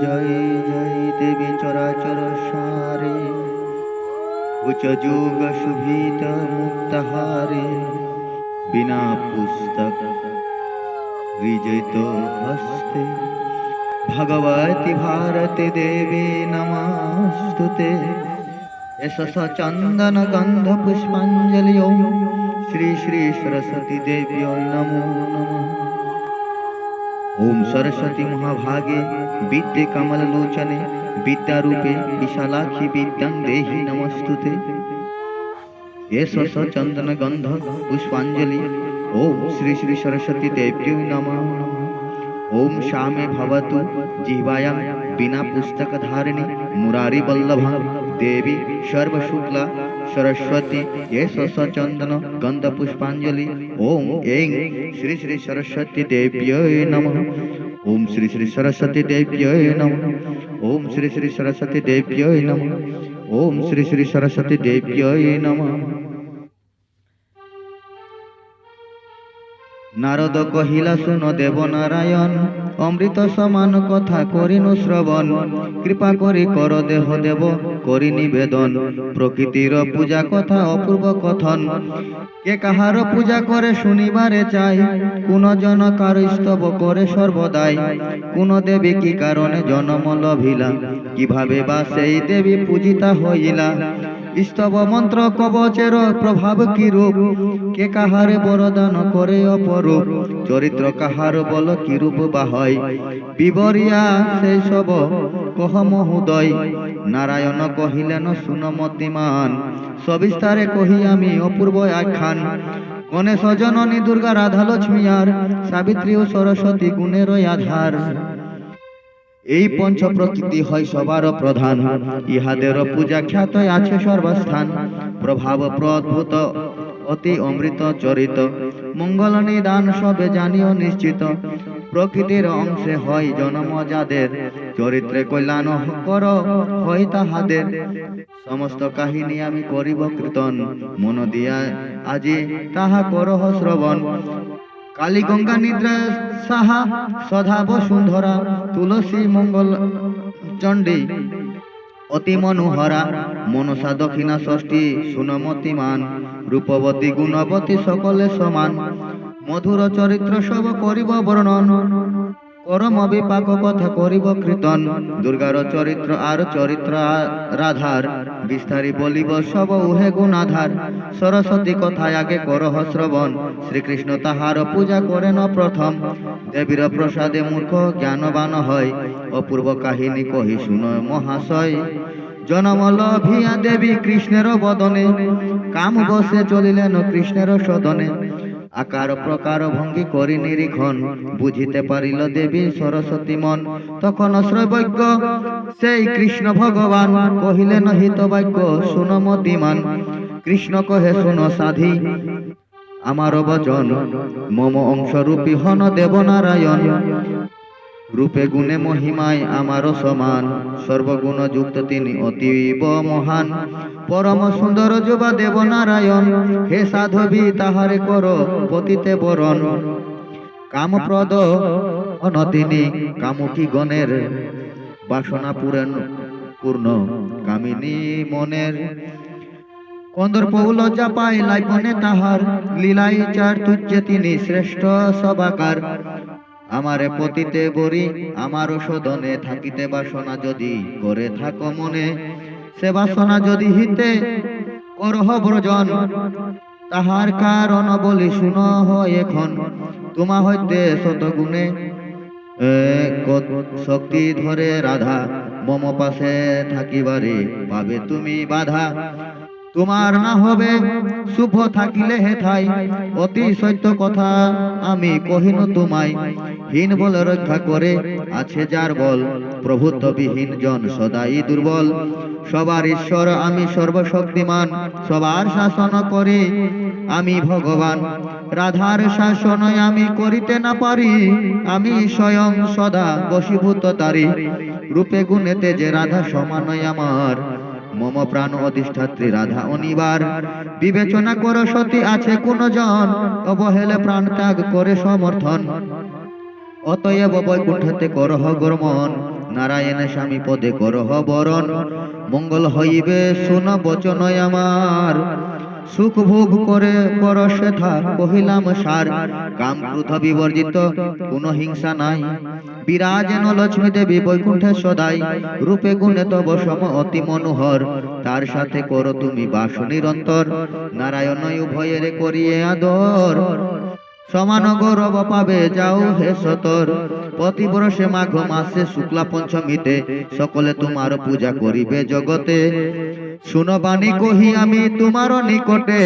জয় জয় দেবী চরাচর সারে উচযোগ শুভিত মুক্তহারে বিনা পুস্তক বিজয়িত হস্তে ভগবতী ভারতী দেবী নমস্তুতে এস চন্দন গন্ধ পুষ্পাঞ্জলি শ্রী শ্রী সরস্বতী দেবী নমো নমঃ ओम सरस्वती महाभागे, विद्ये कमल लोचने विद्यारूपे विशालाक्षी विद्यां देहि नमस्तुते। सस चंदन गंध पुष्पांजलि ओम श्री श्री सरस्वती देव्यो नमः। ओम श्यामे भवतु जिह्वायां बिना पुस्तक धारिणी मुरारी वल्लभा देवी सर्व शुक्ला सरस्वती ये सस चंदन गंध पुष्पांजलि ओम ऐं श्री श्री सरस्वती देव्यै नमः ओम श्री श्री सरस्वती देव्यै नमः ओम श्री श्री सरस्वती देव्यै नमः ओम श्री श्री सरस्वती देव्यै नमः নারদ কহিলা, শুন দেব নারায়ণ অমৃত সমান কথা করিনু শ্রবণ। কৃপা করি কর দেহ দেব, করি নিবেদন। প্রকৃতির পূজা কথা অপূর্ব কথন। কে কাহার পূজা করে শুনিবারে চাই, কোন জন কার স্তব করে সর্বদাই। কোন দেবী কি কারণে জনম লভিলা, কীভাবে বা সেই দেবী পূজিতা হইলা? স্তব মন্ত্র কবচের প্রভাব কি রূপ কে কাহারে বরদান করে অপরূপ? চরিত্র কাহার বল কি রূপ বা হয়? বিবরিয়া সেই সব কহ মহোদয়। নারায়ণ কহিলেন সুনমতিমান সবিস্তারে কহি আমি অপূর্ব আখ্যান। গণেশ জননী দুর্গা রাধা লক্ষ্মী আর সাবিত্রী ও সরস্বতী গুণের আধার। এই পঞ্চ প্রকৃতি হয় সবার প্রধান। ইহাদের পূজা খ্যাত আছে সর্বস্থান। প্রভাব প্রদ্ভুত, অতি অমৃত চরিত। মঙ্গল নিদান সবে জানিও নিশ্চিত। প্রকৃতির অংশে হয় জন্ম যাদের। চরিত্রে কল্যাণ কর হয় তাহাদের। সমস্ত কাহিনী আমি করিব কীর্তন মন দিয়া আজি তাহা করহ শ্রবণ। কালী গঙ্গা নিদ্রা সাহা সধা বসুন্ধরা তুলসী মঙ্গল চণ্ডী। অতি মনোহরা, মনসা দক্ষিণা ষষ্ঠী সুনমতিমান রূপবতী গুণবতী সকলে সমান। মধুর চরিত্র সব করিব বর্ণন, করম বিপাক কথা করিব কীর্তন। দুর্গার চরিত্র আর চরিত্র রাধার, বিস্তারি বলিব সব উহে গুণাধার। সরস্বতী কথায় আগে করহ শ্রবণ। শ্রীকৃষ্ণ তাহার পূজা করেন প্রথম। দেবীর প্রসাদে মূর্খ জ্ঞানবান হয়। অপূর্ব কাহিনী কহি শুন মহাশয়। জনমল ভিয়া দেবী কৃষ্ণের বদনে। কাম বসে চলিলেন কৃষ্ণের সদনে। আকার প্রকার ভঙ্গি করি নিরীক্ষণ। বুঝিতে পারিল দেবী সরস্বতী মন। তখন শ্রৈবজ্ঞ সেই কৃষ্ণ ভগবান, কহিলেন হিত বাক্য শুন মতিমান কৃষ্ণ কহে, শুন সাধি, আমার বচন মম অংশরূপী হন দেবনারায়ণ। রূপে গুণে মহিমায় আমারও সমান, সর্বগুণ যুক্ত তিনি অতীব মহান। পরম সুন্দর যুবা দেব নারায়ণ হে সাধবী, তাহারে কর পতিতে বরণ। কামপ্রদ অনতিনি কামুকি গণের, বাসনা পূরণ পূর্ণ কামিনী মনের। কন্দর্প লজ্জা পাই লাইপনে তাহার লীলাই চার তুজ্জে তিনি শ্রেষ্ঠ সবাকার আমারে পতিতে বরি আমারও সদনে থাকিতে বাসনা যদি করে থাকো মনে সে বাসনা যদি হিতে করহ ব্রজন। তাহার কারণ বলি শুন হয় এখন। তোমা হইতে শতগুণে শক্তি ধরে রাধা। মম পাশে থাকিবারে পাবে তুমি বাধা। তোমার না হবে শুভ থাকিলে হে হেথাই অতি সত্য কথা আমি কহিন তোমায়। হীন বল রক্ষা করে আছে যার বল। প্রভুত্ব বিহীন জন সদাই দুর্বল। সবার ঈশ্বর, আমি সর্বশক্তিমান। সবার শাসন করে আমি ভগবান। রাধার শাসন আমি করিতে না পারি। আমি স্বয়ং সদা বশীভূত তারি। রূপে গুণেতে যে রাধা সমানয় আমার। মম প্রাণ অধিষ্ঠাত্রী রাধা অনিবার। বিবেচনা করো, সতী আছে কোন জন অবহেলে প্রাণ ত্যাগ করে সমর্থন। অতএব বৈকুণ্ঠতে করহ গ্রমণ নারায়ণে স্বামী পদে করহ বরণ। মঙ্গল হইবে, শোন বচনয় আমার। সুখ ভোগ করে কর সেথা কহিলাম, সার, কাম ক্রোধ বিবর্জিত কোন হিংসা নাই। বিরাজেন লক্ষ্মী দেবী বৈকুণ্ঠে সদাই রূপে গুণে তব সম অতি মনোহর। তার সাথে করো তুমি বাস নিরন্তর নারায়ণ উভয়ের করিয়ে আদর। সমান গৌরব পাবে, যাও হে সতর। প্রতিবর্ষে মাঘ মাসে শুক্লা পঞ্চমীতে, সকলে তোমার পূজা করিবে জগতে। শুনো বাণী কহি আমি তোমার নিকটে,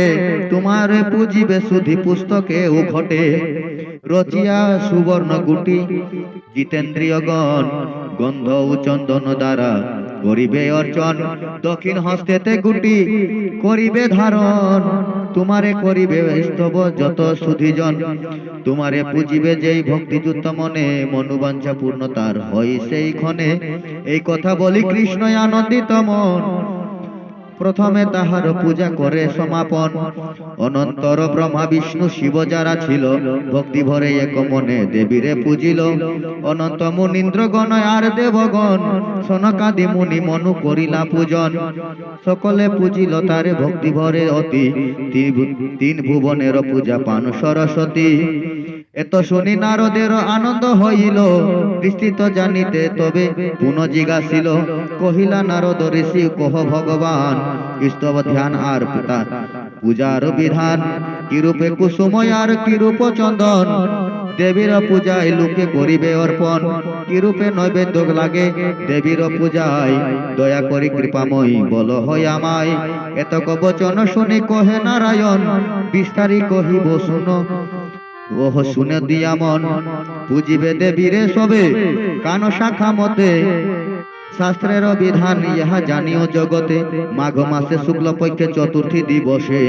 তোমার পুজিবে সুধি পুস্তকে ও ঘটে। রচিয়া সুবর্ণ গুটি, জিতেন্দ্রিয়গণ, গন্ধ ও চন্দন দ্বারা করিবে অর্চন, দক্ষিণ হস্তেতে গুটি, করিবে ধারণ। তোমারে করিবে স্তব যত সুধিজন, তোমারে পুজিবে যেই ভক্তিযুক্ত মনে, মনোবাঞ্ছা পূর্ণ তার হয় সেই ক্ষণে এই কথা বলি কৃষ্ণ আনন্দিত মন। প্রথমে তাহার পূজা করে সমাপন। অনন্তর ব্রহ্মা, বিষ্ণু, শিব যারা ছিল, ভক্তি ভরে এক মনে দেবীরে পূজিল। অনন্ত মুনীন্দ্রগণ, আর দেবগণ, সনকাদি মুনি মনু করিলা পূজন। সকলে পূজিল তারে ভক্তি ভরে অতি। তিন ভুবনের পূজা পান সরস্বতী। এত শুনি নারদের আনন্দ হইল বিস্তৃত জানিতে তবে পুনঃ জিজ্ঞাসিল, কহিলা, নারদ ঋষি, কহ ভগবান স্তব ধ্যান আর পিতা, পূজার বিধান, কিরূপে কুসুময় আর কিরূপ চন্দন? দেবীর পূজায় লোকে করিবে অর্পণ, কিরূপে নৈবেদ্য লাগে দেবীর পূজায়? দয়া করি কৃপাময়ী, বল হয় আমায়। এতক বচন শুনি কহে নারায়ণ, বিস্তারি কহিব, শুনো ওহ, শুনে দিয়া মন পুজিবে দেবীরে সবে, কান শাখা মতে। শাস্ত্রের বিধান ইহা জানিও জগতে, মাঘ মাসে শুক্ল পক্ষে চতুর্থী দিবসে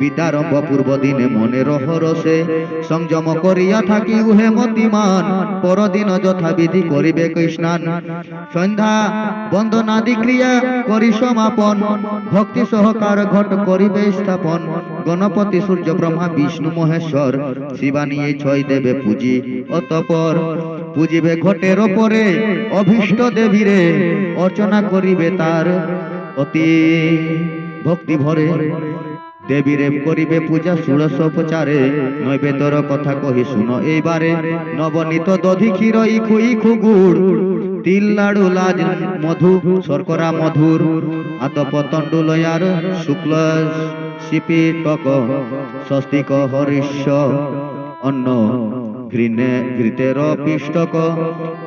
বিদ্যারম্ভ পূর্ব দিনে মনে রহরসে সংযম করিয়া থাকি উহে মতিমান, পরদিন যথাবিধি করিবে কৃষ্ণান সন্ধ্যা বন্দনাদি ক্রিয়া করি সমাপন, ভক্তি সহকার ঘট করিবে স্থাপন। গণপতি সূর্য ব্রহ্মা বিষ্ণু মহেশ্বর, শিবানী এই ছয় দেবে পুজি। অতপর পুজিবে ঘটের ওপরে অভীষ্ট দেবীরে অর্চনা করিবে তার অতি ভক্তি ভরে। দেবীরে করিবে পূজা ষোড়শ উপচারে নৈবেদ্যর কথা কহি শুনো। এইবারে নবনীত দধি ক্ষীর ইখু ইখু গুড় তিল লাড়ু লাজ মধু, শর্করা মধুর আতপ তণ্ডুলয়ার শুক্ল শিপি টক, স্বস্তিক হরিষ্য, অন্ন ঘৃণে, ঘৃতের পিষ্টক,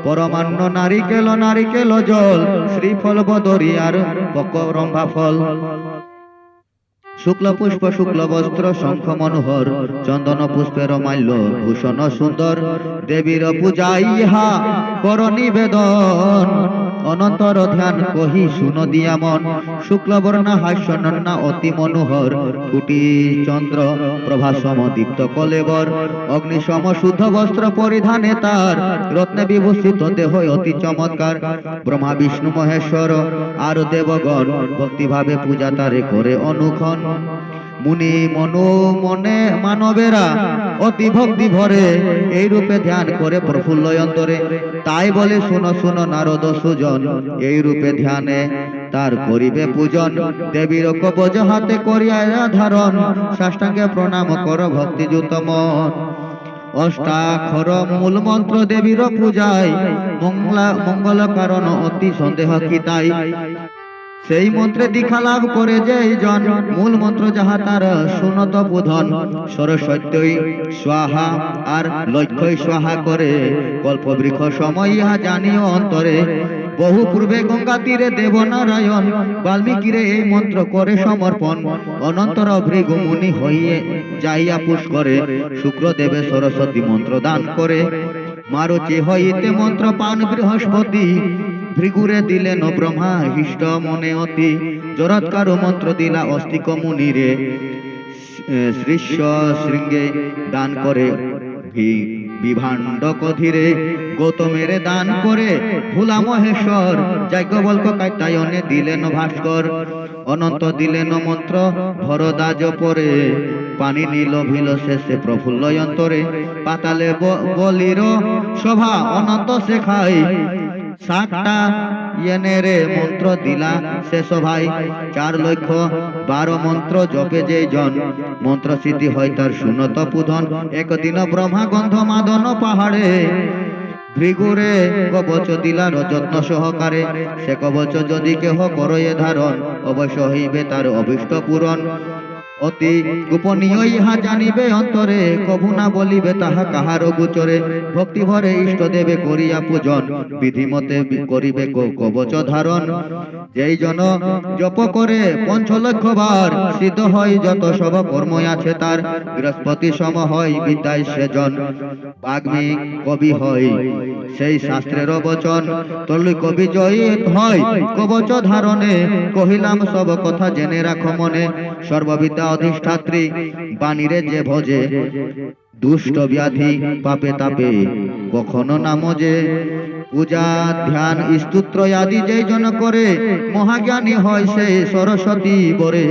পরমান্ন নারিকেল নারিকেল জল, শ্রীফল বদরিয়ার পক রম্ভা ফল। শুক্ল পুষ্প শুক্ল বস্ত্র শঙ্খ মনোহর, চন্দন পুষ্পের মাল্য, ভূষণ সুন্দর, দেবীর পূজা ইহা কর নিবেদন অনন্তর ধ্যান কহি, শুন দিয়া মন শুক্ল বর্ণা হাস্য নন্না অতি মনোহর। কুটি চন্দ্র প্রভা সম দীপ্ত কলেবর অগ্নি সম শুদ্ধ বস্ত্র পরিধানে তার। রত্নে বিভূষিত দেহ অতি চমৎকার। ব্রহ্মা, বিষ্ণু, মহেশ্বর, আর দেবগণ ভক্তিভাবে পূজা তারে করে অনুক্ষণ। মুনি মনো মনে মানবেরা অতি ভক্তি ভরে এই রূপে ধ্যান করে প্রফুল্ল অন্তরে। তাই বলে, শুনো শুনো নারদ সুজন এই রূপে ধ্যানে তার করিবে পূজন। দেবীর কবজ হাতে করিয়া ধারণ। সাষ্টাঙ্গে প্রণাম কর ভক্তিযুত মন অষ্টাক্ষর মূল মন্ত্র দেবীর পূজায় মঙ্গলা মঙ্গল কারণ অতি সন্দেহ কি তাই? সেই মন্ত্রে দীক্ষা লাভ করে যেই জন মূল মন্ত্র যাহা তার সুনত বোধন সরস্বত্যই স্বাহা আর লক্ষ্যই স্বাহা করে। কল্পবৃক্ষ সময় ইহা জানিও অন্তরে। বহু পূর্বে গঙ্গা তীরে দেবনারায়ণ বাল্মীকিরে এই মন্ত্র করে সমর্পণ। অনন্তর ভৃগু মুনি হইয়ে যাইয়া পুষ্করে শুক্রদেবে সরস্বতী মন্ত্র দান করে। মারুচি হইতে মন্ত্র পান বৃহস্পতি ভৃগুরে দিলেন ব্রহ্মা হিষ্ট মনে অতি। জরৎকার মন্ত্র দিলা অস্তিক মুনিরে। শ্রীষ্য শৃঙ্গে দান করে ভি- বিভাণ্ড কধিরে। গৌতমের দান করে ভোলা মহেশ্বর, যাজ্ঞবল্ক কাত্যায়নে দিলেন ভাস্কর। অনন্ত দিলেন মন্ত্র, ভরদাজ পরে। পানি নীল ভিল শেষে প্রফুল্ল পাতালে বলির শোভা অনন্ত শেখাই সাতটা ইয়েনে রে মন্ত্র দিলা শেষ ভাই। চার লক্ষ বারো মন্ত্র জপে যে জন। মন্ত্র সিদ্ধি হয় তার সুনত পুধন। একদিন ব্রহ্মা গন্ধ মাদন পাহাড়ে। ভৃগুরে কবচ দিলার যত্ন সহকারে। সে কবচ যদি কেহ করয়ে ধারণ, অবশ্য হইবে তার অভিষ্ট পূরণ। অতি গোপনীয় ইহা জানিবে অন্তরে, কভু না বলিবে তাহা কাহার গোচরে। ভক্তি ভরে ইষ্ট দেবে করিয়া পূজন, বিধিমতে করিবে কবচ ধারণ। যেই জন জপ করে পঞ্চ লক্ষ বার, সিদ্ধ হয় যত সব কর্ম আছে তার। বৃহস্পতি সম হয় বিদ্যায় সেজন, বাগ্মী কবি হয় সেই শাস্ত্রের বচন। তলুই কবি জয়ী হয় কবচ ধারণে, কহিলাম সব কথা জেনে রাখো মনে। সর্ববিদ্যা অধিষ্ঠাত্রী বাণীরে যে ভজে, দুষ্ট ব্যাধি পাপে তাপে, কখনো নাম যে। পূজা, ধ্যান, স্তুত্র আদি যে জন করে, মহাজ্ঞানী হয় সে সরস্বতী বরে।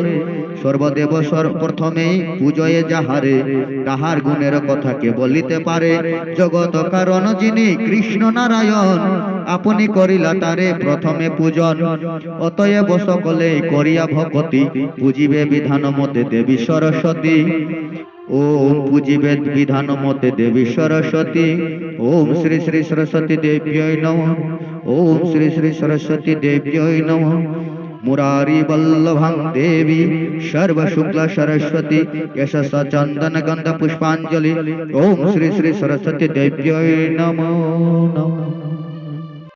সর্বদেব সর প্রথমেই পূজয়ে যাহারে, তাহার গুণের কথা কে বলিতে পারে? জগত কারণ যিনি কৃষ্ণ নারায়ণ, আপনি করিলা তারে প্রথমে পূজন। অতএব সকলে করিয়া ভকতি, পূজিবে বিধান মতে দেবী সরস্বতী। ওম পূজিবে বিধান মতে দেবী সরস্বতী। ওম শ্রী শ্রী সরস্বতী দেব্যই নম। ওম শ্রী শ্রী সরস্বতী দেব্যই নম। মুরারি বল্লভং দেবী সর্ব শুক্ল সরস্বতী যশস চন্দন গন্ধ পুষ্পাঞ্জলি ওম শ্রী শ্রী সরস্বতী দেব্যই নমো নমঃ